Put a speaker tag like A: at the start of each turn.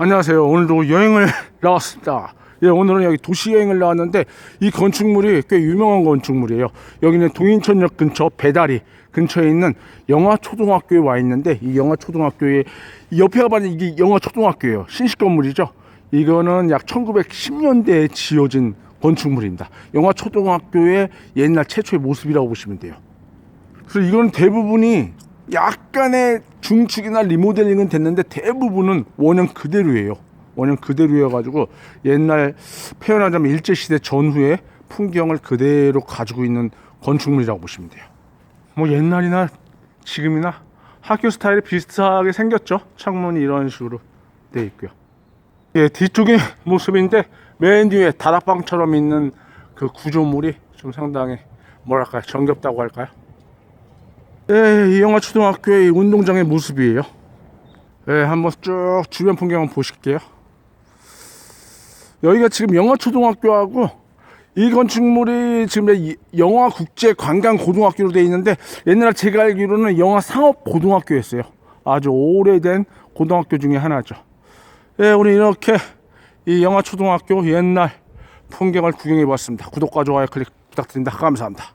A: 안녕하세요. 오늘도 여행을 나왔습니다. 예, 오늘은 여기 도시 여행을 나왔는데 이 건축물이 꽤 유명한 건축물이에요. 여기는 동인천역 근처 배다리 근처에 있는 영화 초등학교에 와 있는데 이 영화 초등학교에 이 옆에가 봐도 이게 영화 초등학교예요. 신식 건물이죠. 이거는 약 1910년대에 지어진 건축물입니다. 영화 초등학교의 옛날 최초의 모습이라고 보시면 돼요. 그래서 이건 대부분이 약간의 중축이나 리모델링은 됐는데 대부분은 원형 그대로예요. 원형 그대로여가지고 옛날 표현하자면 일제 시대 전후의 풍경을 그대로 가지고 있는 건축물이라고 보시면 돼요. 뭐 옛날이나 지금이나 학교 스타일이 비슷하게 생겼죠. 창문이 이런 식으로 돼 있고요. 예, 뒤쪽의 모습인데 맨 뒤에 다락방처럼 있는 그 구조물이 좀 상당히 뭐랄까요 정겹다고 할까요? 예, 이 영화 초등학교의 운동장의 모습이에요. 예, 한번 쭉 주변 풍경 한번 보실게요. 여기가 지금 영화 초등학교하고 이 건축물이 지금 이 영화 국제 관광 고등학교로 되어 있는데 옛날 제가 알기로는 영화 상업 고등학교였어요. 아주 오래된 고등학교 중에 하나죠. 예, 우리 이렇게 이 영화 초등학교 옛날 풍경을 구경해 봤습니다. 구독과 좋아요 클릭 부탁드립니다. 감사합니다.